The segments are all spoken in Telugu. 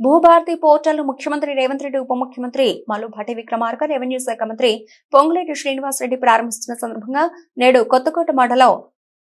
భూభారతి పోర్టల్ ముఖ్యమంత్రి రేవంత్ రెడ్డి ఉప ముఖ్యమంత్రి మల్లు భట్టి విక్రమార్క రెవెన్యూ శాఖ మంత్రి పొంగులేటి శ్రీనివాస్ రెడ్డి ప్రారంభిస్తున్న సందర్భంగా నేడు కొత్తకోట మండలం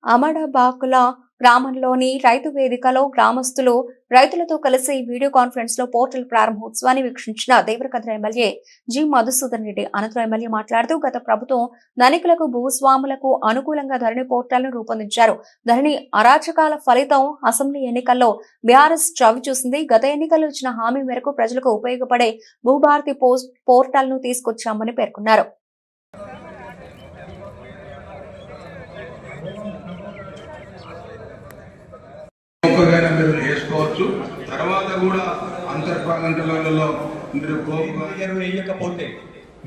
అమడబాకుల గ్రామంలోని రైతు వేదికలో గ్రామస్తులు రైతులతో కలిసి వీడియో కాన్ఫరెన్స్లో పోర్టల్ ప్రారంభోత్సవాన్ని వీక్షించిన దేవరకద్ర ఎమ్మెల్యే జి మధుసూదన్ రెడ్డి. అనంతరం ఎమ్మెల్యే మాట్లాడుతూ గత ప్రభుత్వం ధనికులకు భూస్వాములకు అనుకూలంగా ధరణి పోర్టల్ను రూపొందించారు. ధరణి అరాచకాల ఫలితం అసెంబ్లీ ఎన్నికల్లో బీఆర్ఎస్ చవి చూసింది. గత ఎన్నికల్లో ఇచ్చిన హామీ మేరకు ప్రజలకు ఉపయోగపడే భూభారతి పోస్ట్ పోర్టల్ను తీసుకొచ్చామని పేర్కొన్నారు. మొక్కగానే మీరు వేసుకోవచ్చు తర్వాత కూడా అంతర్పాగంటలలో మీరు ఎరువు వేయకపోతే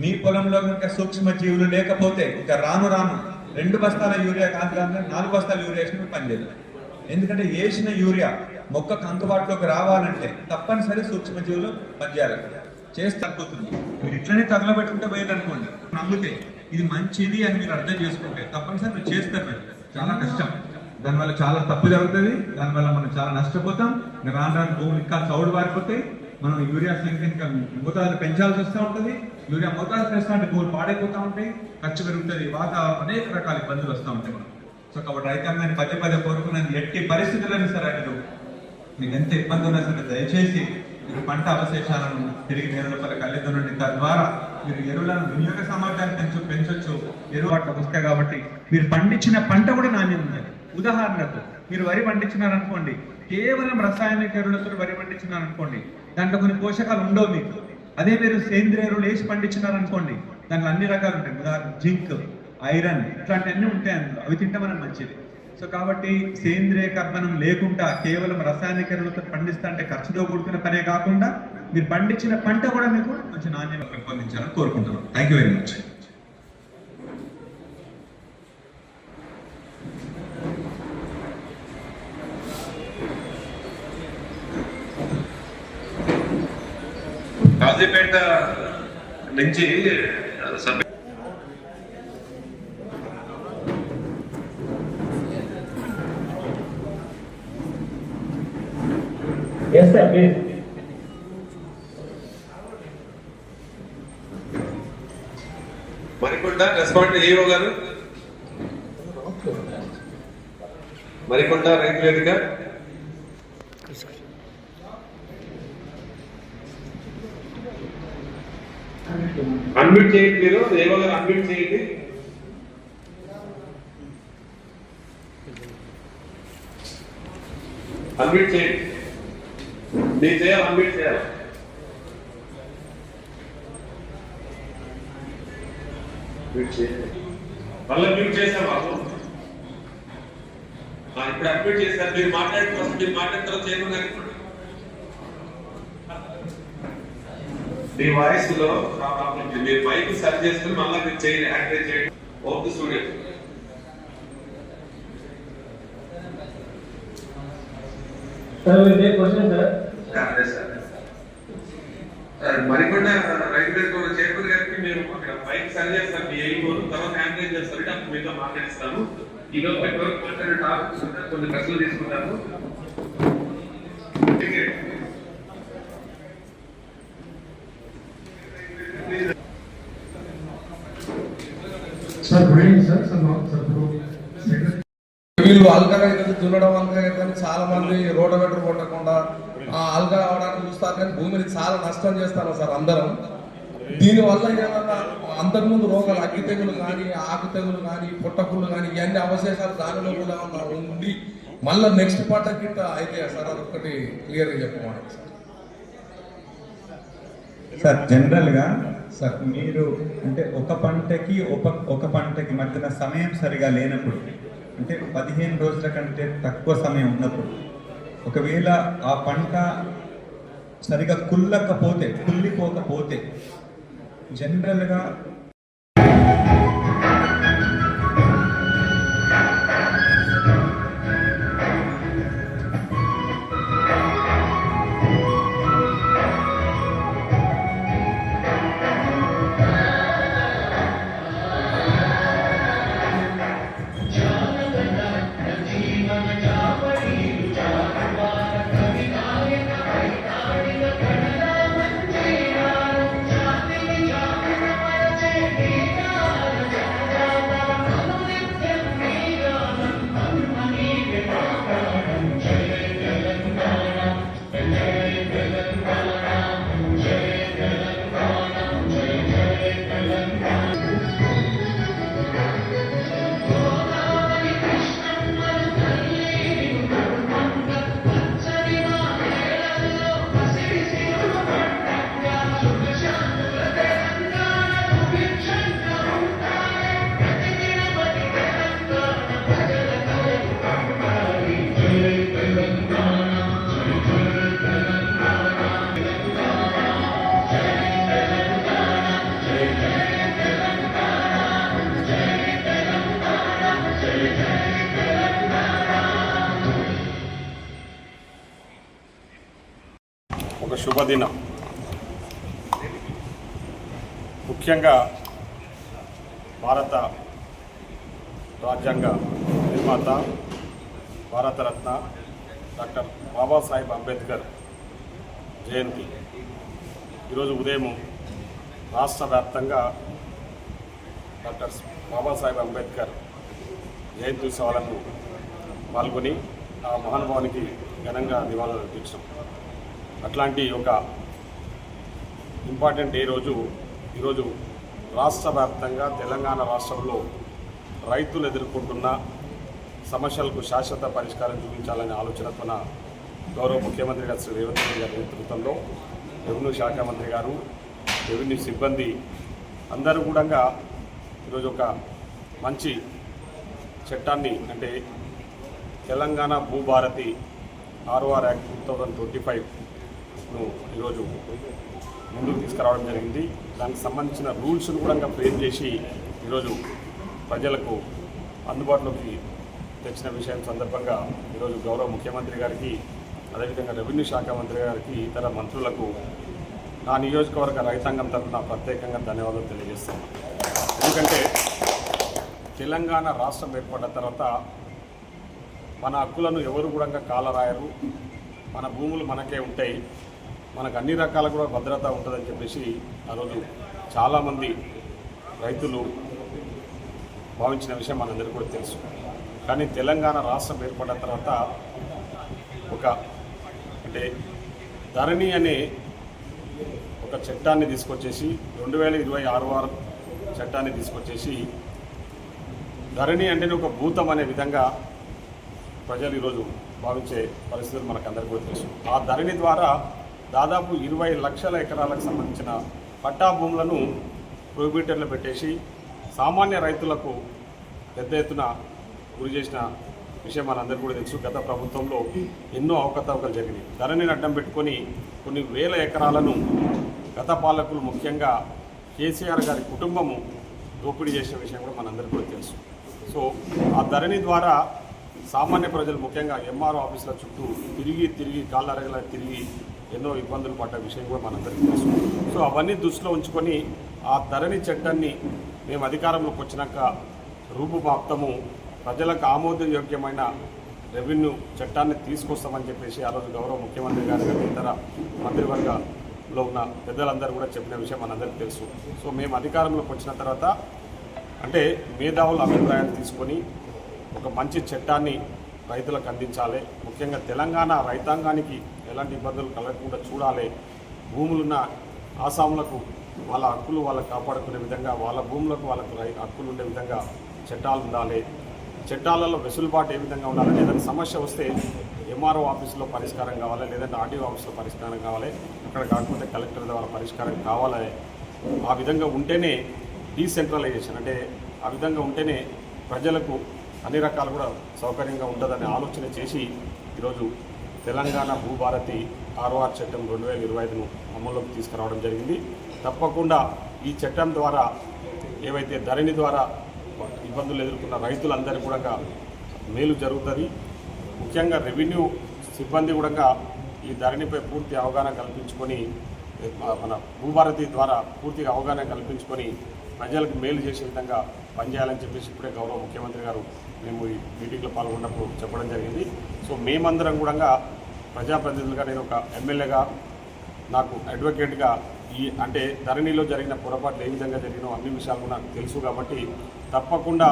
మీ పొలంలో కనుక సూక్ష్మ జీవులు లేకపోతే ఇక రాను రాను రెండు బస్తాల యూరియా కాదు కానీ నాలుగు బస్తాల యూరియా వేసిన పనిచేయదు ఎందుకంటే వేసిన యూరియా మొక్కకు అందుబాటులోకి రావాలంటే తప్పనిసరి సూక్ష్మ జీవులు పనిచేయాలి. చేస్తే తగ్గుతుంది మీరు ఇట్లనే తగలబెట్టుకుంటే పోయేదనుకోండి నమ్మితే ఇది మంచిది అని మీరు అర్థం చేసుకుంటే తప్పనిసరి మీరు చేస్తారు మీరు. చాలా కష్టం. దానివల్ల చాలా తప్పు జరుగుతుంది దానివల్ల మనం చాలా నష్టపోతాం. రాను రాను భూములు ఇంకా చౌడు బారిపోతాయి మనం యూరియా సంఖ్య ఇంకా మోతాదు పెంచాల్సి వస్తూ ఉంటుంది. యూరియా మోతాదు పెంచుతా అంటే భూములు పాడైపోతూ ఉంటాయి. ఖర్చు పెరుగుతుంది. వాతావరణం అనేక రకాల ఇబ్బందులు వస్తూ ఉంటాయి మనం సో కాబట్టి రైతాంగాన్ని పదే పదే కోరుకున్నది ఎట్టి పరిస్థితులను సరే మీరు మీకు ఎంత ఇబ్బంది ఉన్నా సరే దయచేసి మీరు పంట అవశేషాలను తిరిగి నేల లోపల తద్వారా మీరు ఎరువులను వినియోగ సామర్థ్యాన్ని పెంచు పెంచొచ్చు. ఎరువు అట్లా వస్తాయి కాబట్టి మీరు పండించిన పంట కూడా నాణ్యం ఉండాలి. ఉదాహరణకు మీరు వరి పండించినారనుకోండి కేవలం రసాయనిక ఎరువులతో వరి పండించినారనుకోండి దాంట్లో కొన్ని పోషకాలు ఉండవు మీకు. అదే మీరు సేంద్రియ ఎరువులు వేసి పండించినారనుకోండి దాంట్లో అన్ని రకాలు ఉంటాయి. ఉదాహరణ జింక్ ఐరన్ ఇట్లాంటివన్నీ ఉంటాయి అందులో. అవి తింటే మనం మంచిది. సో కాబట్టి సేంద్రియ కర్బనం లేకుండా కేవలం రసాయనిక ఎరువులతో పండిస్తా అంటే ఖర్చుతో కూడుకున్న పనే కాకుండా మీరు పండించిన పంట కూడా మీకు మంచి నాణ్యత పెంపొందించాలని కోరుకుంటున్నాం. Thank you very much Kazipet నుంచి సభ్యు Yes, sir, please. Marikonda respond AO గారు మరికొండ రైతు వేదిక అన్మ్యూట్ చేయండి మీరు ఏఓ గారు అన్మ్యూట్ చేయండి. అన్మ్యూట్ చేయండి. నేను చేయాలి అన్మ్యూట్ చేయాలి. మళ్ళీ మ్యూట్ చేసాం బాబు. ఇప్పుడు అడ్మిట్ చేశారు. మీరు మాట్లాడిన కోసం మీరు మాట్లాడిన తర్వాత చేయమని మీ వాయిస్లో ప్రాబ్లం. మీరు మైక్ సరి చేసుకుని మళ్ళీ మీరు చేయండి యాక్టివేట్ చేయండి. Okay will take question, sir. Marikonda వేదిక చైర్మన్ గారికి మేము అక్కడ మైక్ సరి చేస్తాం మీ ఎయిమోను తర్వాత హ్యాండ్ చేస్తారు అప్పుడు మీతో మాట్లాడిస్తాము ఈ లోపు వరకు మాట్లాడే టాపిక్స్ కొన్ని ప్రశ్నలు తీసుకుంటాము ticket sir good evening sir sir మా- సార్ ఇప్పుడు సెక్రటరీ వీళ్ళు అల్గా అయితే దున్నడం అల్గా అయితే చాలా మంది రోటవేటర్ కొట్టకుండా ఆ అల్గా అవడానికి చూస్తారు కానీ భూమిని చాలా నష్టం చేస్తాను సార్ అందరం. దీనివల్ల ఏమన్నా అంతకుముందు రోగాలు అగ్గి తెగులు కానీ ఆకు తెగులు కానీ పుట్టకుళ్ళు కానీ ఇవన్నీ అవశేషాలు దానిలో కూడా ఉండి మళ్ళీ నెక్స్ట్ పంట గిట్ట అయితే సార్ అదొకటి క్లియర్గా చెప్పమంటారు సార్ సార్ జనరల్గా సార్. మీరు అంటే ఒక పంటకి ఒక ఒక పంటకి మధ్యన సమయం సరిగా లేనప్పుడు అంటే పదిహేను రోజుల కంటే తక్కువ సమయం ఉన్నప్పుడు ఒకవేళ ఆ పంట సరిగా కుల్లకపోతే కుళ్ళిపోకపోతే జనరల్గా శుభదినం. ముఖ్యంగా భారత రాజ్యాంగ నిర్మాత భారతరత్న డాక్టర్ బాబాసాహెబ్ అంబేద్కర్ జయంతి. ఈరోజు ఉదయం రాష్ట్ర వ్యాప్తంగా డాక్టర్ బాబాసాహెబ్ అంబేద్కర్ జయంతి ఉత్సవాలను పాల్గొని ఆ మహానుభావానికి ఘనంగా నివాళులు అర్పించాం. అట్లాంటి ఒక ఇంపార్టెంట్ డే రోజు ఈరోజు రాష్ట్ర వ్యాప్తంగా తెలంగాణ రాష్ట్రంలో రైతులు ఎదుర్కొంటున్న సమస్యలకు శాశ్వత పరిష్కారం చూపించాలనే ఆలోచనతోన గౌరవ ముఖ్యమంత్రి గారు శ్రీ రేవంత్ రెడ్డి గారి నేతృత్వంలో రెవెన్యూ శాఖ మంత్రి గారు రెవెన్యూ సిబ్బంది అందరూ కూడా ఈరోజు ఒక మంచి చట్టాన్ని అంటే Telangana Bhubharati ROR act two thousand twenty five ను ఈరోజు ముందుకు తీసుకురావడం జరిగింది. దానికి సంబంధించిన రూల్స్ను కూడా ఫ్రేమ్ చేసి ఈరోజు ప్రజలకు అందుబాటులోకి తెచ్చిన విషయం సందర్భంగా ఈరోజు గౌరవ ముఖ్యమంత్రి గారికి అదేవిధంగా రెవెన్యూ శాఖ మంత్రి గారికి ఇతర మంత్రులకు నా నియోజకవర్గ రైతాంగం తరఫున ప్రత్యేకంగా ధన్యవాదాలు తెలియజేస్తాను ఎందుకంటే తెలంగాణ రాష్ట్రం ఏర్పడిన తర్వాత మన హక్కులను ఎవరు కూడా కాలరాయరు. మన భూములు మనకే ఉంటాయి. మనకు అన్ని రకాల కూడా భద్రత ఉంటుందని చెప్పేసి ఆ రోజు చాలామంది రైతులు భావించిన విషయం మనందరికీ కూడా తెలుసు. కానీ తెలంగాణ రాష్ట్రం ఏర్పడిన తర్వాత ఒక అంటే ధరణి అనే ఒక చట్టాన్ని తీసుకొచ్చేసి రెండు వేల ఇరవై ఆరు ఆరు చట్టాన్ని తీసుకొచ్చేసి ధరణి అంటేనే ఒక భూతం అనే విధంగా ప్రజలు ఈరోజు భావించే పరిస్థితులు మనకు అందరికీ కూడా తెలుసు. ఆ ధరణి ద్వారా దాదాపు ఇరవై లక్షల ఎకరాలకు సంబంధించిన పట్టా భూములను ప్రొహిబిటర్లు పెట్టేసి సామాన్య రైతులకు పెద్ద ఎత్తున గురి చేసిన విషయం మనందరికీ కూడా తెలుసు. గత ప్రభుత్వంలో ఎన్నో అవకతవకలు జరిగినాయి. ధరణిని అడ్డం పెట్టుకొని కొన్ని వేల ఎకరాలను గత పాలకులు ముఖ్యంగా కేసీఆర్ గారి కుటుంబము దోపిడీ చేసిన విషయం కూడా మనందరికీ కూడా తెలుసు. సో ఆ ధరణి ద్వారా సామాన్య ప్రజలు ముఖ్యంగా ఎంఆర్ఓ ఆఫీసుల చుట్టూ తిరిగి తిరిగి కాళ్ళరగల తిరిగి ఎన్నో ఇబ్బందులు పడ్డ విషయం కూడా మనందరికీ తెలుసు. సో అవన్నీ దృష్టిలో ఉంచుకొని ఆ ధరణి చట్టాన్ని మేము అధికారంలోకి వచ్చినాక రూపుమాప్తము ప్రజలకు ఆమోదయోగ్యమైన రెవెన్యూ చట్టాన్ని తీసుకొస్తామని చెప్పేసి ఆ రోజు గౌరవ ముఖ్యమంత్రి గారు కానీ ఇతర మంత్రివర్గంలో ఉన్న పెద్దలందరూ కూడా చెప్పిన విషయం మనందరికీ తెలుసు. సో మేము అధికారంలోకి వచ్చిన తర్వాత అంటే మేధావుల అభిప్రాయాలు తీసుకొని ఒక మంచి చట్టాన్ని రైతులకు అందించాలి. ముఖ్యంగా తెలంగాణ రైతాంగానికి ఎలాంటి ఇబ్బందులు కలగకుండా చూడాలి. భూములున్న ఆసాములకు వాళ్ళ హక్కులు వాళ్ళకు కాపాడుకునే విధంగా వాళ్ళ భూములకు వాళ్ళకు రై హక్కులు ఉండే విధంగా చట్టాలు ఉండాలి. చట్టాలలో వెసులుబాటు ఏ విధంగా ఉండాలి ఏదైనా సమస్య వస్తే ఎంఆర్ఓ ఆఫీసులో పరిష్కారం కావాలి లేదంటే ఆర్డీఓ ఆఫీస్లో పరిష్కారం కావాలి. అక్కడ కాకపోతే కలెక్టర్ ద్వారా పరిష్కారం కావాలి. ఆ విధంగా ఉంటేనే డీసెంట్రలైజేషన్ అంటే ఆ విధంగా ఉంటేనే ప్రజలకు అన్ని రకాలు కూడా సౌకర్యంగా ఉంటుందనే ఆలోచన చేసి ఈరోజు తెలంగాణ భూభారతి ఆర్ఓఆర్ చట్టం రెండు వేల ఇరవై ఐదును అమల్లోకి తీసుకురావడం జరిగింది. తప్పకుండా ఈ చట్టం ద్వారా ఏవైతే ధరణి ద్వారా ఇబ్బందులు ఎదుర్కొన్న రైతులందరికీ కూడా మేలు జరుగుతుంది. ముఖ్యంగా రెవెన్యూ సిబ్బంది కూడా ఈ ధరణిపై పూర్తి అవగాహన కల్పించుకొని మన భూభారతి ద్వారా పూర్తిగా అవగాహన కల్పించుకొని ప్రజలకు మేలు చేసే విధంగా పనిచేయాలని చెప్పేసి ఇప్పుడే గౌరవ ముఖ్యమంత్రి గారు మేము ఈ మీటింగ్లో పాల్గొన్నప్పుడు చెప్పడం జరిగింది. సో మేమందరం కూడా ప్రజాప్రతినిధులుగా నేను ఒక ఎమ్మెల్యేగా నాకు అడ్వకేట్గా ఈ అంటే ధరణిలో జరిగిన పొరపాట్లు ఏ విధంగా జరిగినో అన్ని విషయాలు నాకు తెలుసు కాబట్టి తప్పకుండా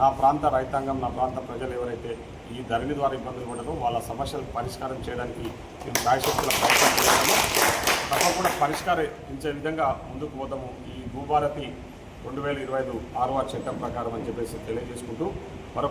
నా ప్రాంత రైతాంగం నా ప్రాంత ప్రజలు ఎవరైతే ఈ ధరణి ద్వారా ఇబ్బందులు పడ్డారో వాళ్ళ సమస్యలకు పరిష్కారం చేయడానికి మేము శాయశక్తుల ప్రయత్నం చేస్తాము తప్పకుండా పరిష్కరించే విధంగా ముందుకు పోతాము ఈ భూభారతి రెండు వేల ఇరవై ఐదు ఆరవ చట్టం ప్రకారం అని చెప్పేసి తెలియజేసుకుంటూ